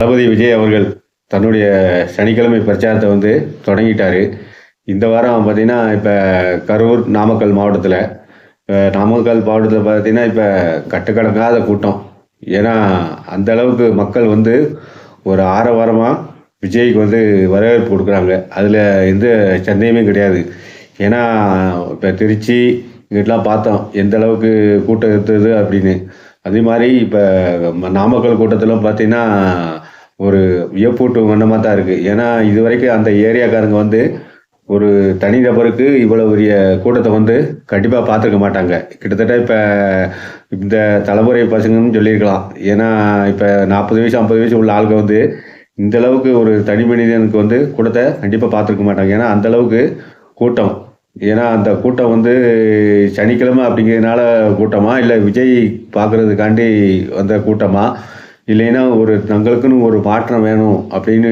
தளபதி விஜய் அவர்கள் தன்னுடைய சனிக்கிழமை பிரச்சாரத்தை வந்து தொடங்கிட்டார். இந்த வாரம் பார்த்தீங்கன்னா இப்போ கரூர் நாமக்கல் மாவட்டத்தில் நாமக்கல் மாவட்டத்தில் பார்த்தீங்கன்னா இப்போ கட்டுக்கடங்காத கூட்டம். ஏன்னா அந்த அளவுக்கு மக்கள் வந்து ஒரு ஆரவாரமாக விஜய்க்கு வந்து வரவேற்பு கொடுக்குறாங்க. அதில் எந்த சந்தேகமே கிடையாது. ஏன்னா இப்போ திருச்சி இங்கிட்டலாம் பார்த்தோம் எந்த அளவுக்கு கூட்டம் இருந்தது அப்படின்னு. அதே மாதிரி இப்போ நாமக்கல் கூட்டத்தில் பார்த்தீங்கன்னா ஒரு வியப்பூட்டு வண்ணமாக தான் இருக்குது ஏன்னா இது வரைக்கும் அந்த ஏரியாக்காரங்க வந்து ஒரு தனிநபருக்கு இவ்வளோ பெரிய கூட்டத்தை வந்து கண்டிப்பாக பார்த்துருக்க மாட்டாங்க. கிட்டத்தட்ட இப்போ இந்த தலைமுறை பசங்கன்னு சொல்லியிருக்கலாம். ஏன்னா இப்போ நாற்பது வயசு ஐம்பது வயசு உள்ள ஆளுங்க வந்து இந்த அளவுக்கு ஒரு தனி மனிதனுக்கு வந்து கூட்டத்தை கண்டிப்பாக பார்த்துருக்க மாட்டாங்க. ஏன்னா அந்த அளவுக்கு கூட்டம். ஏன்னா அந்த கூட்டம் வந்து சனிக்கிழமை அப்படிங்கிறதுனால கூட்டமா? இல்லை விஜய் பார்க்குறதுக்காண்டி வந்த கூட்டமாக இல்லைன்னா ஒரு தங்களுக்குன்னு ஒரு மாற்றம் வேணும் அப்படின்னு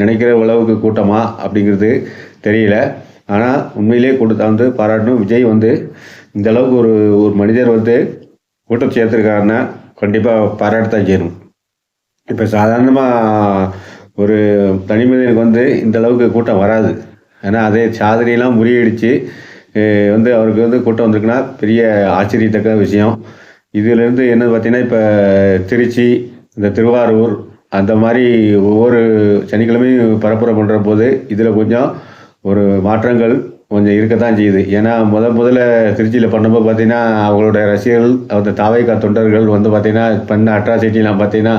நினைக்கிற அளவுக்கு கூட்டமா அப்படிங்கிறது தெரியல. ஆனால் உண்மையிலேயே கூட்டத்தை வந்து பாராட்டணும். விஜய் வந்து இந்த அளவுக்கு ஒரு ஒரு மனிதர் வந்து கூட்டம் சேர்த்துருக்காருன்னா கண்டிப்பாக பாராட்டத்தான் செய்யணும். இப்போ சாதாரணமாக ஒரு தனி மனிதனுக்கு வந்து இந்த அளவுக்கு கூட்டம் வராது. ஏன்னா அதே சாதனையெல்லாம் முறியடிச்சு வந்து அவருக்கு வந்து கூட்டம் வந்திருக்குன்னா பெரிய ஆச்சரியத்தக்க விஷயம். இதிலேருந்து என்ன பார்த்தீங்கன்னா இப்போ திருச்சி இந்த திருவாரூர் அந்த மாதிரி ஒவ்வொரு சனிக்கிழமையும் பரப்புரை பண்ணுற போது இதில் கொஞ்சம் ஒரு மாற்றங்கள் கொஞ்சம் இருக்க தான் செய்யுது. ஏன்னா முத முதல்ல திருச்சியில் பண்ணும்போது பார்த்தீங்கன்னா அவங்களோட ரசிகர்கள் அந்த தாவைக்கா தொண்டர்கள் வந்து பார்த்தீங்கன்னா பண்ண அட்ராசிட்டிலாம் பார்த்தீங்கன்னா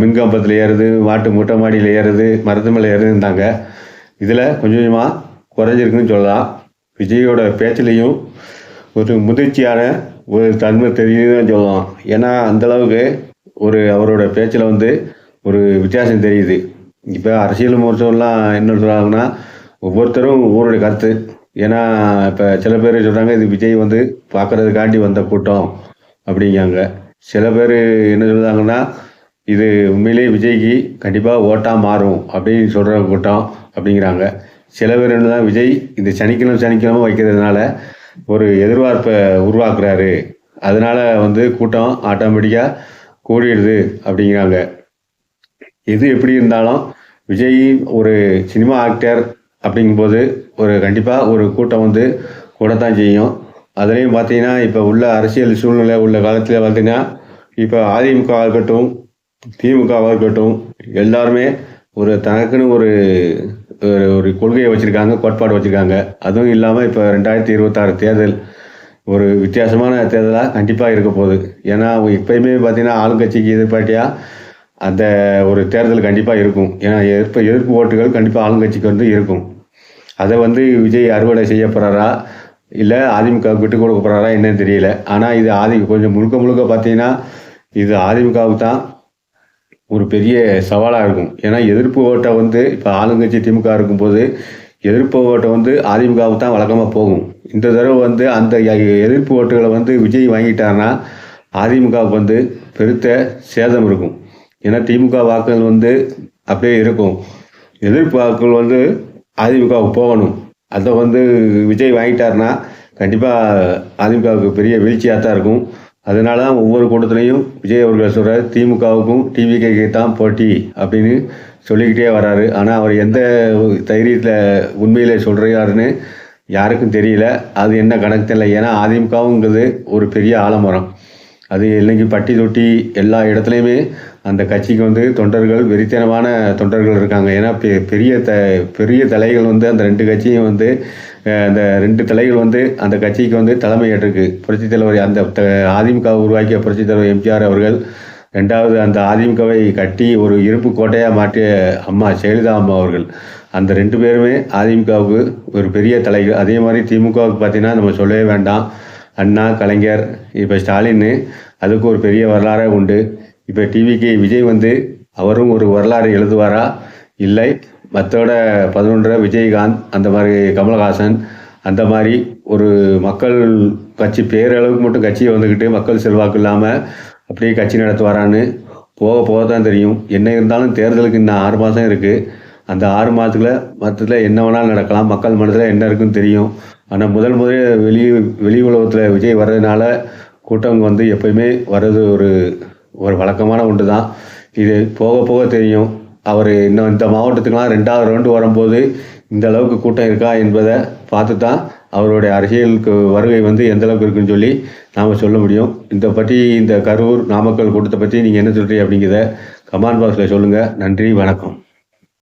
மின்கம்பத்தில் ஏறுது மாட்டு மூட்டை மாடியில் ஏறுது மரத்து மேலே ஏறுதுந்தாங்க இதில் கொஞ்சம் கொஞ்சமாக குறைஞ்சிருக்குன்னு சொல்லலாம். விஜயோட பேச்சிலையும் ஒரு முதிர்ச்சியான ஒரு தன்மை தெரியுதுன்னு சொல்லலாம். ஏன்னா அந்தளவுக்கு ஒரு அவரோட பேச்சில் வந்து ஒரு வித்தியாசம் தெரியுது. இப்போ அரசியல் மருத்துவம்லாம் என்ன சொல்கிறாங்கன்னா ஒவ்வொருத்தரும் ஒவ்வொருடைய கருத்து. ஏன்னா இப்போ சில பேர் சொல்கிறாங்க இது விஜய் வந்து பார்க்குறதுக்காண்டி வந்த கூட்டம் அப்படிங்காங்க சில பேர் என்ன சொல்கிறாங்கன்னா இது உண்மையிலே விஜய்க்கு கண்டிப்பாக ஓட்டாக மாறும் அப்படின்னு சொல்கிற கூட்டம் அப்படிங்கிறாங்க. சில பேர் என்னதான் விஜய் இந்த சனிக்கிழமை சனிக்கிழமை வைக்கிறதுனால ஒரு எதிர்பார்ப்பை உருவாக்குறாரு. அதனால வந்து கூட்டம் ஆட்டோமேட்டிக்காக கூடிடுது அப்படிங்கிறாங்க. எது எப்படி இருந்தாலும் விஜய் ஒரு சினிமா ஆக்டர் அப்படிங்கும்போது ஒரு கண்டிப்பாக ஒரு கூட்டம் வந்து கூடத்தான் செய்யும். அதுலேயும் பார்த்தீங்கன்னா இப்போ உள்ள அரசியல் சூழ்நிலை உள்ள காலத்தில் பார்த்தீங்கன்னா இப்போ அதிமுக இருக்கட்டும் திமுகவாக இருக்கட்டும் எல்லாருமே ஒரு தனக்குன்னு ஒரு ஒரு ஒரு கொள்கையை வச்சுருக்காங்க கோட்பாடு வச்சுருக்காங்க. அதுவும் இல்லாமல் இப்போ ரெண்டாயிரத்தி இருபத்தாறு தேர்தல் ஒரு வித்தியாசமான தேர்தலாக கண்டிப்பாக இருக்க போகுது. ஏன்னா எப்பயுமே பார்த்தீங்கன்னா ஆளுங்கட்சிக்கு எதிர்பார்ட்டியாக அந்த ஒரு தேர்தல் கண்டிப்பாக இருக்கும். ஏன்னா எதிர்ப்பு எதிர்ப்பு ஓட்டுகள் கண்டிப்பாக ஆளுங்கட்சிக்கு வந்து இருக்கும். அதை வந்து விஜய் அறுவடை செய்ய போகிறாரா இல்லை அதிமுக விட்டு கொடுக்க போகிறாரா என்னன்னு தெரியல. ஆனால் இது ஆதி கொஞ்சம் முழுக்க முழுக்க பார்த்தீங்கன்னா இது அதிமுகவுக்கு தான் ஒரு பெரிய சவாலாக இருக்கும். ஏன்னா எதிர்ப்பு ஓட்டை வந்து இப்போ ஆளுங்கட்சி திமுக இருக்கும்போது எதிர்ப்பு ஓட்டை வந்து அதிமுகவுக்கு தான் வழக்கமாக போகும். இந்த தடவை வந்து அந்த எதிர்ப்பு ஓட்டுகளை வந்து விஜய் வாங்கிட்டாருன்னா அதிமுகவுக்கு வந்து பெருத்த சேதம் இருக்கும். ஏன்னா திமுக வாக்குகள் வந்து அப்படியே இருக்கும். எதிர்ப்பு வாக்குகள் வந்து அதிமுகவுக்கு போகணும். அதை வந்து விஜய் வாங்கிட்டாருன்னா கண்டிப்பாக அதிமுகவுக்கு பெரிய வீழ்ச்சியாக தான் இருக்கும். அதனால தான் ஒவ்வொரு கூட்டத்துலையும் விஜய் அவர்கள் சொல்கிறார் திமுகவுக்கும் டிவிகேக்கு தான் போட்டி அப்படின்னு சொல்லிக்கிட்டே வராரு. ஆனால் அவர் எந்த தைரியத்தில் உண்மையில் சொல்கிறாருன்னு யாருக்கும் தெரியல. அது என்ன கணக்கு தெரியல. ஏன்னா அதிமுகவுங்கிறது ஒரு பெரிய ஆலமரம். அது இன்னைக்கு பட்டி தொட்டி எல்லா இடத்துலையுமே அந்த கட்சிக்கு வந்து தொண்டர்கள் வெறித்தனமான தொண்டர்கள் இருக்காங்க. ஏன்னா பெ- பெரிய த பெரிய தலைகள் வந்து அந்த ரெண்டு கட்சியும் வந்து அந்த ரெண்டு தலைகள் வந்து அந்த கட்சிக்கு வந்து தலைமை ஏற்றிருக்கு. புரட்சி தலைவர் அந்த த- அதிமுக உருவாக்கிய புரட்சி தலைவர் எம்ஜிஆர் அவர்கள் ரெண்டாவது அந்த அதிமுகவை கட்டி ஒரு இருப்பு கோட்டையாக மாற்றிய அம்மா ஜெயலலிதா அம்மா அவர்கள். அந்த ரெண்டு பேருமே அதிமுகவுக்கு ஒரு பெரிய தலைகள். அதே மாதிரி திமுகவுக்கு பார்த்தீங்கன்னா நம்ம சொல்லவே வேண்டாம். அண்ணா கலைஞர் இப்போ ஸ்டாலின் அதுக்கு ஒரு பெரிய வரலாறே உண்டு. இப்போ டிவிக்கு விஜய் வந்து அவரும் ஒரு வரலாறு எழுதுவாரா? இல்லை. மற்றோட பதினொன்றரை விஜயகாந்த் அந்த மாதிரி கமலஹாசன் அந்த மாதிரி ஒரு மக்கள் கட்சி பேரளவுக்கு மட்டும் கட்சியை வந்துக்கிட்டு மக்கள் செல்வாக்கு இல்லாமல் அப்படியே கட்சி நடத்துவாரான்னு போக போக தான் தெரியும். என்ன இருந்தாலும் தேர்தலுக்கு இன்னும் ஆறு மாதம் இருக்குது அந்த ஆறு மாதத்துல மற்றதில் என்ன வேணாலும் நடக்கலாம். மக்கள் மனதில் என்ன இருக்குன்னு தெரியும். ஆனால் முதல் முதலே வெளி வெளி உலகத்தில் விஜய் வர்றதுனால கூட்டம் வந்து எப்பயுமே வர்றது ஒரு ஒரு வழக்கமான ஒன்று தான் இது போக போக தெரியும். அவர் இன்னும் இந்த மாவட்டத்துக்கெலாம் ரெண்டாவது ரவுண்டு வரும்போது இந்த அளவுக்கு கூட்டம் இருக்கா என்பதை பார்த்து தான் அவருடைய அரசியலுக்கு வருகை வந்து எந்த அளவுக்கு இருக்குன்னு சொல்லி நாம் சொல்ல முடியும். இந்த பற்றி இந்த கரூர் நாமக்கல் கூட்டத்தை பற்றி நீங்கள் என்ன சொல்கிறீங்க அப்படிங்கிறத கமாண்ட் பாக்ஸில் சொல்லுங்கள் நன்றி வணக்கம்.